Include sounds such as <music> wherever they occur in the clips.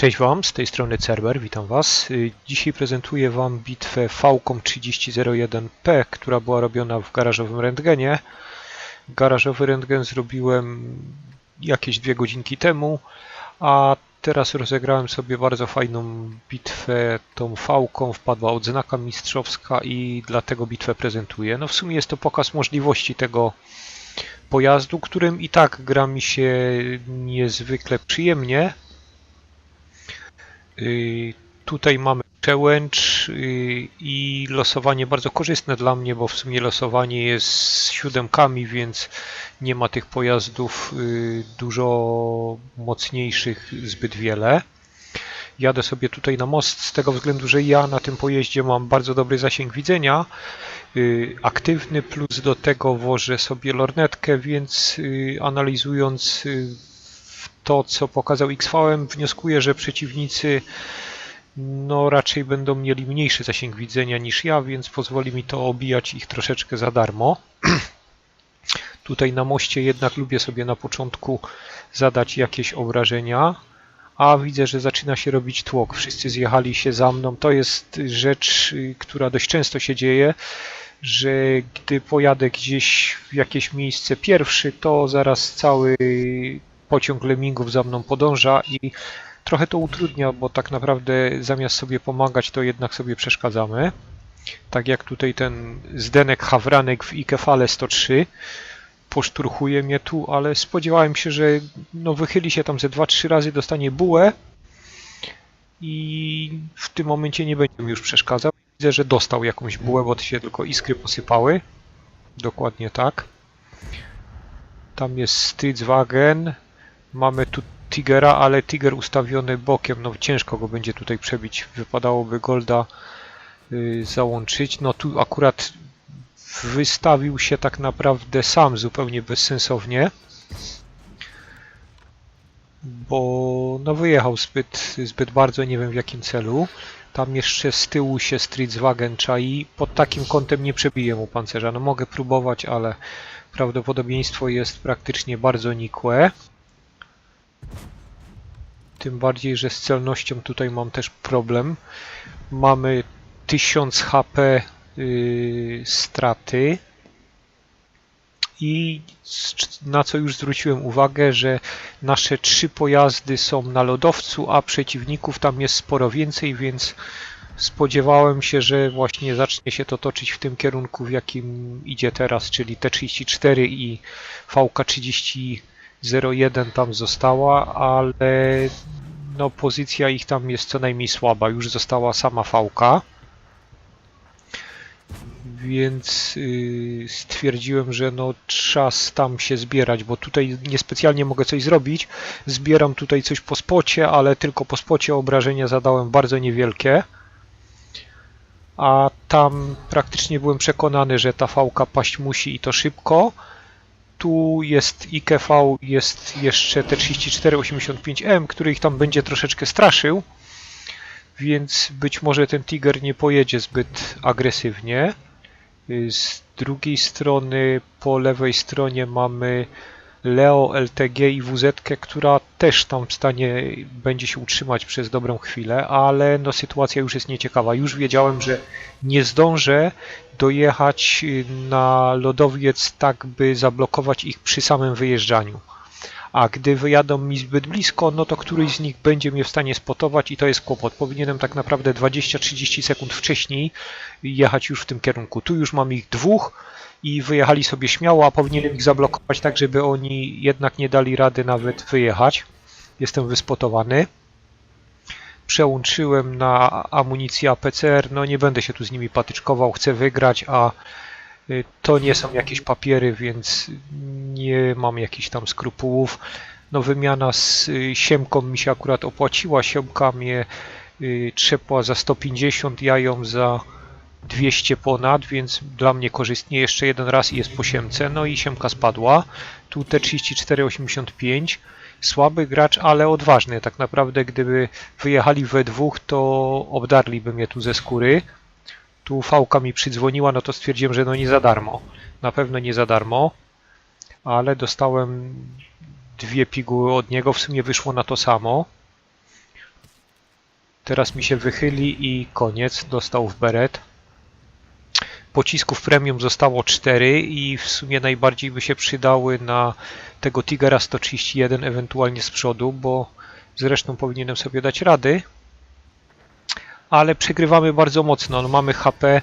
Cześć Wam, z tej strony Cerber, witam Was. Y, Dzisiaj prezentuję Wam bitwę Falcon 3001P, która była robiona w garażowym rentgenie. Garażowy rentgen zrobiłem jakieś dwie godzinki temu, a teraz rozegrałem sobie bardzo fajną bitwę tą Falcon, wpadła odznaka mistrzowska i dlatego bitwę prezentuję. No w sumie jest to pokaz możliwości tego pojazdu, którym i tak gra mi się niezwykle przyjemnie. Y, Tutaj mamy challenge y, i losowanie bardzo korzystne dla mnie, bo w sumie losowanie jest z siódemkami, więc nie ma tych pojazdów y, dużo mocniejszych zbyt wiele. Jadę sobie tutaj na most z tego względu, że ja na tym pojeździe mam bardzo dobry zasięg widzenia, aktywny, plus do tego wożę sobie lornetkę, więc analizując to, co pokazał XVM, wnioskuję, że przeciwnicy no raczej będą mieli mniejszy zasięg widzenia niż ja, więc pozwoli mi to obijać ich troszeczkę za darmo. <clears throat> Tutaj na moście jednak lubię sobie na początku zadać jakieś obrażenia, a widzę, że zaczyna się robić tłok. Wszyscy zjechali się za mną. To jest rzecz, y, która dość często się dzieje, że gdy pojadę gdzieś w jakieś miejsce pierwszy, to zaraz cały pociąg lemmingów za mną podąża i trochę to utrudnia, bo tak naprawdę zamiast sobie pomagać, to jednak sobie przeszkadzamy. Tak jak tutaj ten Zdenek Hawranek w Ikefale 103 poszturchuje mnie tu, ale spodziewałem się, że no wychyli się tam ze 2-3 razy, dostanie bułę i w tym momencie nie będzie mi już przeszkadzał. Widzę, że dostał jakąś bułę, bo się tylko iskry posypały. Dokładnie tak. Tam jest Stridswagen. Mamy tu Tigera, ale Tiger ustawiony bokiem, no ciężko go będzie tutaj przebić. Wypadałoby Golda y, załączyć. No tu akurat wystawił się tak naprawdę sam zupełnie bezsensownie. Bo no wyjechał zbyt, zbyt bardzo, nie wiem w jakim celu. Tam jeszcze z tyłu się Stridswagen czai. Pod takim kątem nie przebiję mu pancerza. No mogę próbować, ale prawdopodobieństwo jest praktycznie bardzo nikłe. Tym bardziej, że z celnością tutaj mam też problem. Mamy 1000 HP yy, straty. I na co już zwróciłem uwagę, że nasze trzy pojazdy są na lodowcu, a przeciwników tam jest sporo więcej, więc spodziewałem się, że właśnie zacznie się to toczyć w tym kierunku, w jakim idzie teraz, czyli T34 i VK3001 tam została, ale no pozycja ich tam jest co najmniej słaba. Już została sama VK. Więc yy, stwierdziłem, że no czas tam się zbierać, bo tutaj niespecjalnie mogę coś zrobić. Zbieram tutaj coś po spocie, ale tylko po spocie obrażenia zadałem bardzo niewielkie. A tam praktycznie byłem przekonany, że ta VK paść musi i to szybko. Tu jest IKV, jest jeszcze T3485M, który ich tam będzie troszeczkę straszył. Więc być może ten Tiger nie pojedzie zbyt agresywnie. Y, Z drugiej strony, po lewej stronie mamy Leo LTG i WZ, która też tam w stanie będzie się utrzymać przez dobrą chwilę, ale no sytuacja już jest nieciekawa. Już wiedziałem, że nie zdążę dojechać y, na lodowiec tak, by zablokować ich przy samym wyjeżdżaniu. A gdy wyjadą mi zbyt blisko, no to któryś z nich będzie mnie w stanie spotować i to jest kłopot. Powinienem tak naprawdę 20-30 sekund wcześniej jechać już w tym kierunku. Tu już mam ich dwóch i wyjechali sobie śmiało, a powinienem ich zablokować tak, żeby oni jednak nie dali rady nawet wyjechać. Jestem wyspotowany. Przełączyłem na amunicję APCR, no nie będę się tu z nimi patyczkował, chcę wygrać, a y, to nie są jakieś papiery, więc nie mam jakichś tam skrupułów. No wymiana z y, Siemką mi się akurat opłaciła, Siemka mnie y, trzepła za 150, ja ją za 200 ponad, więc dla mnie korzystnie jeszcze jeden raz i jest po siemce, no i siemka spadła. Tu T3485, słaby gracz, ale odważny. Tak naprawdę gdyby wyjechali we dwóch, to obdarliby mnie tu ze skóry. Tu fałka mi przydzwoniła, no to stwierdziłem, że no nie za darmo. Na pewno nie za darmo, ale dostałem dwie piguły od niego, w sumie wyszło na to samo. Teraz mi się wychyli i koniec. Dostał w beret. Pocisków premium zostało 4 i w sumie najbardziej by się przydały na tego Tigera 131 ewentualnie z przodu, bo zresztą powinienem sobie dać rady. Ale przegrywamy bardzo mocno. No, mamy HP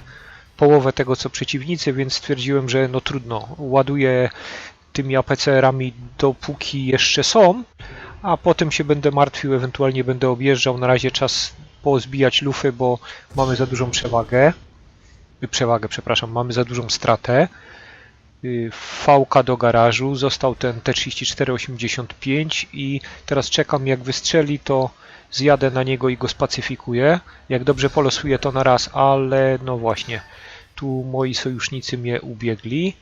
połowę tego co przeciwnicy, więc stwierdziłem, że no trudno. Ładuję tymi APCR-ami dopóki jeszcze są, a potem się będę martwił, ewentualnie będę objeżdżał. Na razie czas pozbijać lufy, bo mamy za dużą przewagę. Y, Przewagę, przepraszam, mamy za dużą stratę. Y, VK do garażu, został ten T3485 i teraz czekam jak wystrzeli to zjadę na niego i go spacyfikuję. Jak dobrze polosuję to na raz, ale no właśnie, tu moi sojusznicy mnie ubiegli.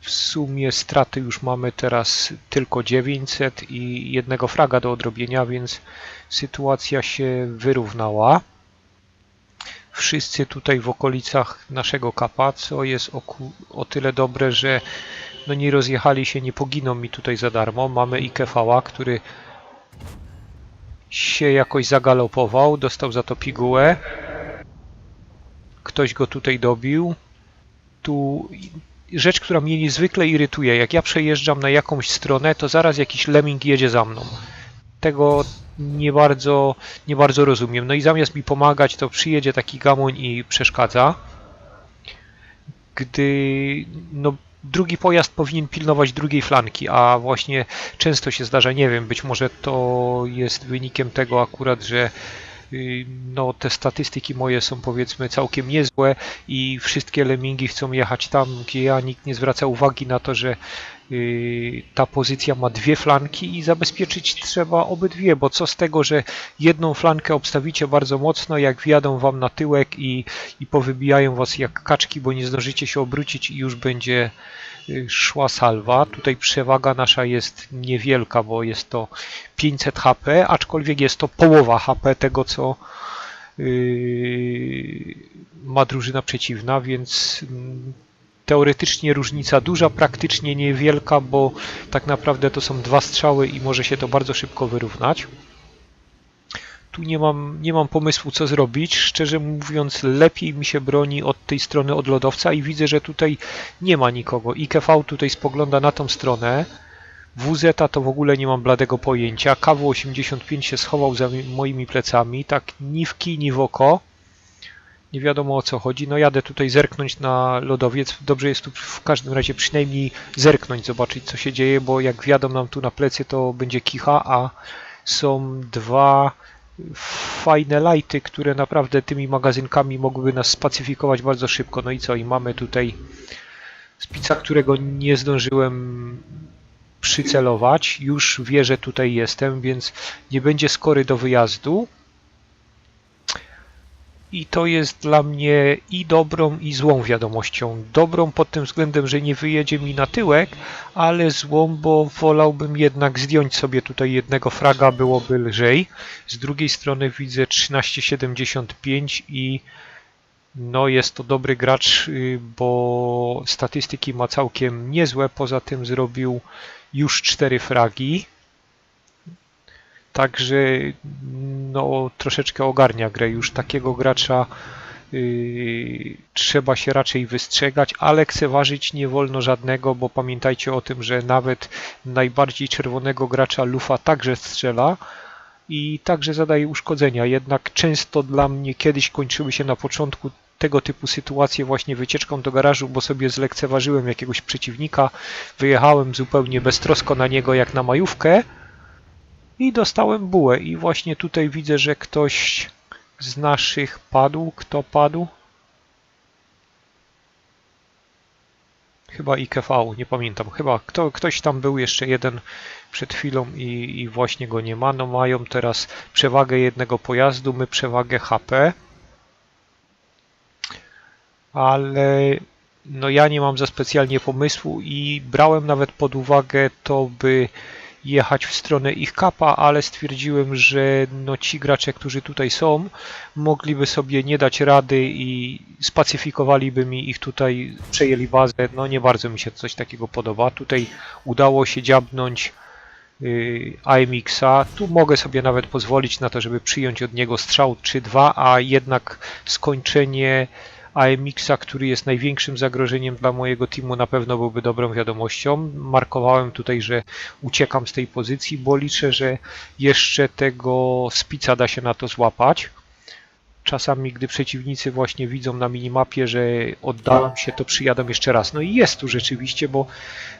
W sumie straty już mamy teraz tylko 900 i jednego fraga do odrobienia, więc sytuacja się wyrównała. Wszyscy tutaj w okolicach naszego kapa, co jest o, o tyle dobre, że no nie rozjechali się, nie poginą mi tutaj za darmo. Mamy IKV, który się jakoś zagalopował, dostał za to pigułę. Ktoś go tutaj dobił. Tu rzecz, która mnie niezwykle irytuje. Jak ja przejeżdżam na jakąś stronę, to zaraz jakiś lemming jedzie za mną. Tego nie bardzo, nie bardzo rozumiem. No i zamiast mi pomagać, to przyjedzie taki gamoń i przeszkadza. Gdy no, drugi pojazd powinien pilnować drugiej flanki, a właśnie często się zdarza, nie wiem, być może to jest wynikiem tego akurat, że y, no, te statystyki moje są powiedzmy całkiem niezłe i wszystkie lemingi chcą jechać tam, gdzie ja nikt nie zwraca uwagi na to, że ta pozycja ma dwie flanki i zabezpieczyć trzeba obydwie, bo co z tego, że jedną flankę obstawicie bardzo mocno, jak wjadą wam na tyłek i, i powybijają was jak kaczki, bo nie zdążycie się obrócić i już będzie y, szła salwa. Tutaj przewaga nasza jest niewielka, bo jest to 500 HP, aczkolwiek jest to połowa HP tego, co yy, ma drużyna przeciwna, więc mm, teoretycznie różnica duża, praktycznie niewielka, bo tak naprawdę to są dwa strzały i może się to bardzo szybko wyrównać. Tu nie mam, nie mam pomysłu, co zrobić. Szczerze mówiąc, lepiej mi się broni od tej strony od lodowca i widzę, że tutaj nie ma nikogo. IKV tutaj spogląda na tą stronę. WZ to w ogóle nie mam bladego pojęcia. KW85 się schował za mi- moimi plecami, tak ni w kij, ni w oko. Nie wiadomo o co chodzi. No jadę tutaj zerknąć na lodowiec. Dobrze jest tu w każdym razie przynajmniej zerknąć, zobaczyć co się dzieje, bo jak wjadą nam tu na plecy, to będzie kicha, a są dwa fajne lighty, które naprawdę tymi magazynkami mogłyby nas spacyfikować bardzo szybko. No i co? I mamy tutaj spica, którego nie zdążyłem przycelować. Już wie, że tutaj jestem, więc nie będzie skory do wyjazdu. I to jest dla mnie i dobrą, i złą wiadomością. Dobrą pod tym względem, że nie wyjedzie mi na tyłek, ale złą, bo wolałbym jednak zdjąć sobie tutaj jednego fraga, byłoby lżej. Z drugiej strony widzę 1375 i no jest to dobry gracz, y, bo statystyki ma całkiem niezłe. Poza tym zrobił już 4 fragi. Także no troszeczkę ogarnia grę. Już takiego gracza yy, trzeba się raczej wystrzegać, ale lekceważyć nie wolno żadnego, bo pamiętajcie o tym, że nawet najbardziej czerwonego gracza Lufa także strzela i także zadaje uszkodzenia. Jednak często dla mnie kiedyś kończyły się na początku tego typu sytuacje właśnie wycieczką do garażu, bo sobie zlekceważyłem jakiegoś przeciwnika, wyjechałem zupełnie beztrosko na niego jak na majówkę i dostałem bułę. I właśnie tutaj widzę, że ktoś z naszych padł. Kto padł? Chyba IKV, nie pamiętam. Chyba kto, ktoś tam był jeszcze jeden przed chwilą i, i właśnie go nie ma. No mają teraz przewagę jednego pojazdu, my przewagę HP. Ale no ja nie mam za specjalnie pomysłu i brałem nawet pod uwagę to, by jechać w stronę ich kapa, ale stwierdziłem, że no ci gracze, którzy tutaj są, mogliby sobie nie dać rady i spacyfikowaliby mi ich tutaj, przejęli bazę. No nie bardzo mi się coś takiego podoba. Tutaj udało się dziabnąć y, AMX-a. Tu mogę sobie nawet pozwolić na to, żeby przyjąć od niego strzał 3-2, a jednak skończenie AMX-a, który jest największym zagrożeniem dla mojego teamu, na pewno byłby dobrą wiadomością. Markowałem tutaj, że uciekam z tej pozycji, bo liczę, że jeszcze tego spica da się na to złapać. Czasami, gdy przeciwnicy właśnie widzą na minimapie, że oddalam się, to przyjadą jeszcze raz. No i jest tu rzeczywiście, bo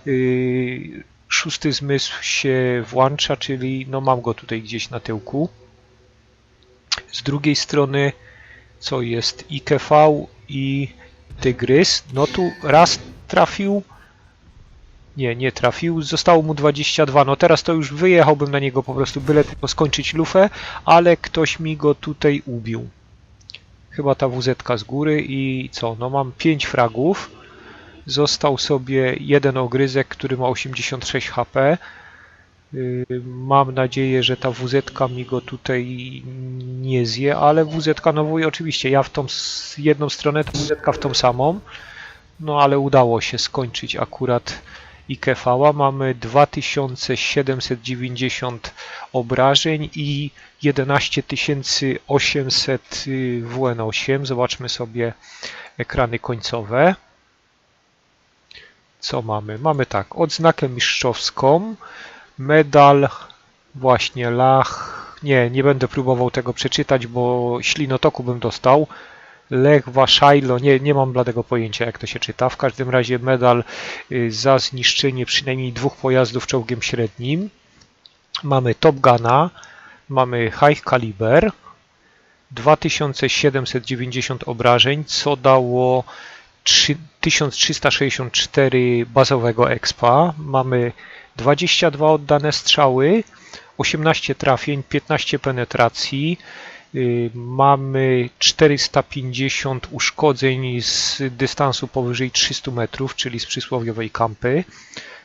yy, szósty zmysł się włącza, czyli no mam go tutaj gdzieś na tyłku. Z drugiej strony, co jest IKV i Tygrys, no tu raz trafił, nie, nie trafił, zostało mu 22, no teraz to już wyjechałbym na niego po prostu, byle tylko skończyć lufę, ale ktoś mi go tutaj ubił. Chyba ta WZ z góry i co, no mam 5 fragów, został sobie jeden ogryzek, który ma 86 HP, Mam nadzieję, że ta WZ mi go tutaj nie zje, ale WZ nowuje oczywiście. Ja w tą jedną stronę, ta WZ w tą samą. No ale udało się skończyć akurat IKV. Mamy 2790 obrażeń i 11800 y, WN8. Zobaczmy sobie ekrany końcowe. Co mamy? Mamy tak, odznakę mistrzowską medal, właśnie Lach, nie, nie będę próbował tego przeczytać, bo ślinotoku bym dostał. Lech Waszajlo, nie, nie mam bladego pojęcia jak to się czyta. W każdym razie medal y, za zniszczenie przynajmniej dwóch pojazdów czołgiem średnim. Mamy Top Guna, mamy High Caliber, 2790 obrażeń, co dało 3, 1364 bazowego expa. Mamy 22 oddane strzały, 18 trafień, 15 penetracji. y, Mamy 450 uszkodzeń z dystansu powyżej 300 metrów, czyli z przysłowiowej kampy.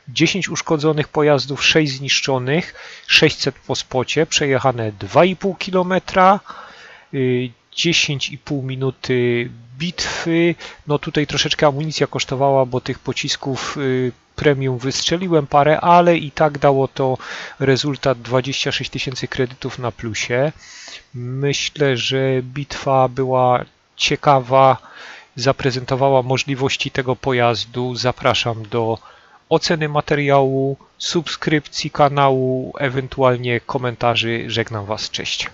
10 uszkodzonych pojazdów, 6 zniszczonych, 600 po spocie, przejechane 2,5 km, 10,5 minuty bitwy. No tutaj troszeczkę amunicja kosztowała, bo tych pocisków y, premium wystrzeliłem parę, ale i tak dało to rezultat 26 tysięcy kredytów na plusie. Myślę, że bitwa była ciekawa, zaprezentowała możliwości tego pojazdu. Zapraszam do oceny materiału, subskrypcji kanału, ewentualnie komentarzy. Żegnam Was, cześć.